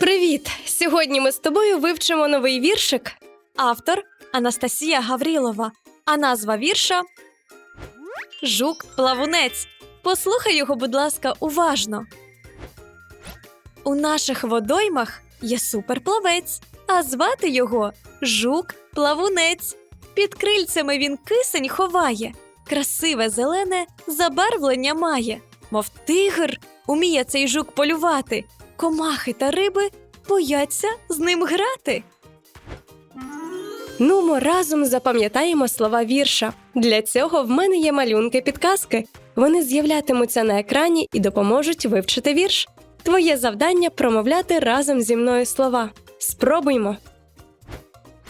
Привіт! Сьогодні ми з тобою вивчимо новий віршик. Автор Анастасія Гаврілова, а назва вірша Жук Плавунець. Послухай його, будь ласка, уважно. У наших водоймах є суперплавець, а звати його Жук Плавунець. Під крильцями він кисень ховає, красиве зелене забарвлення має, мов тигр, уміє цей жук полювати, комахи та риби бояться з ним грати. Нумо разом запам'ятаємо слова вірша. Для цього в мене є малюнки підказки. Вони з'являтимуться на екрані і допоможуть вивчити вірш. Твоє завдання промовляти разом зі мною слова. Спробуймо.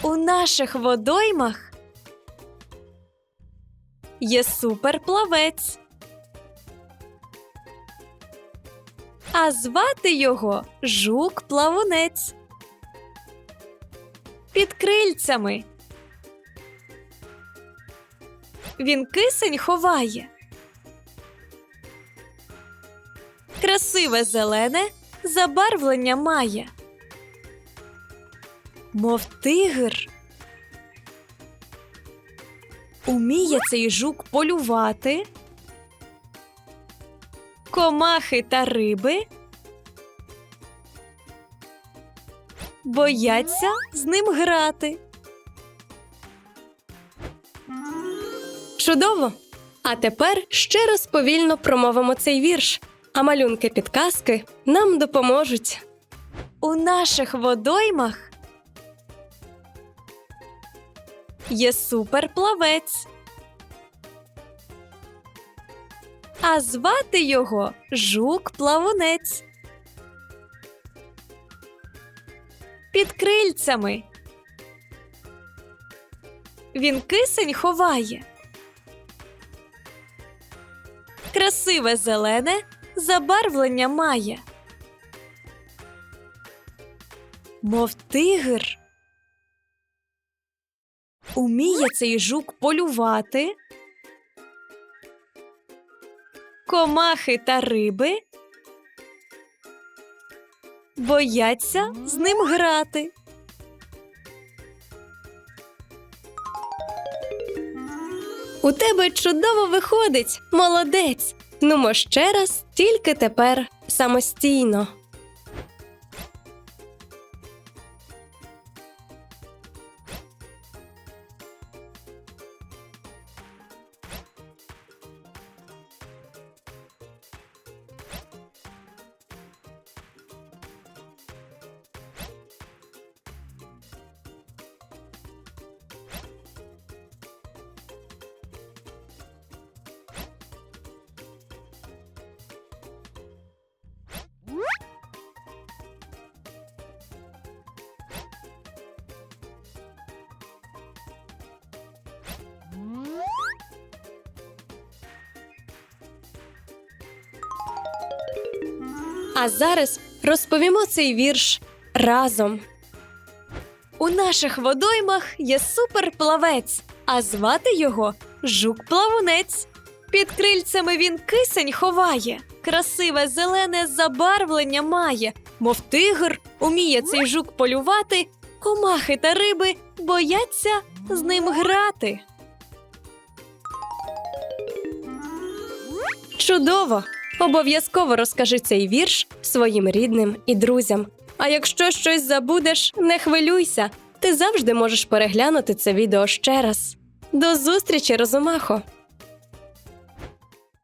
У наших водоймах є суперплавець. А звати його жук-плавунець. Під крильцями. Він кисень ховає. Красиве зелене забарвлення має. Мов тигр. Уміє цей жук полювати. Комахи та риби. Бояться з ним грати. Чудово! А тепер ще раз повільно промовимо цей вірш, а малюнки підказки нам допоможуть. У наших водоймах є суперплавець. А звати його жук-плавунець. Під крильцями. Він кисень ховає. Красиве зелене забарвлення має. Мов тигр. Уміє цей жук полювати. Комахи та риби бояться з ним грати. У тебе чудово виходить, молодець. Нумо ще раз, тільки тепер самостійно. А зараз розповімо цей вірш разом. У наших водоймах є суперплавець, а звати його жук-плавунець. Під крильцями він кисень ховає, красиве зелене забарвлення має, мов тигр, уміє цей жук полювати, комахи та риби бояться з ним грати. Чудово! Обов'язково розкажи цей вірш своїм рідним і друзям. А якщо щось забудеш, не хвилюйся. Ти завжди можеш переглянути це відео ще раз. До зустрічі, Розумахо!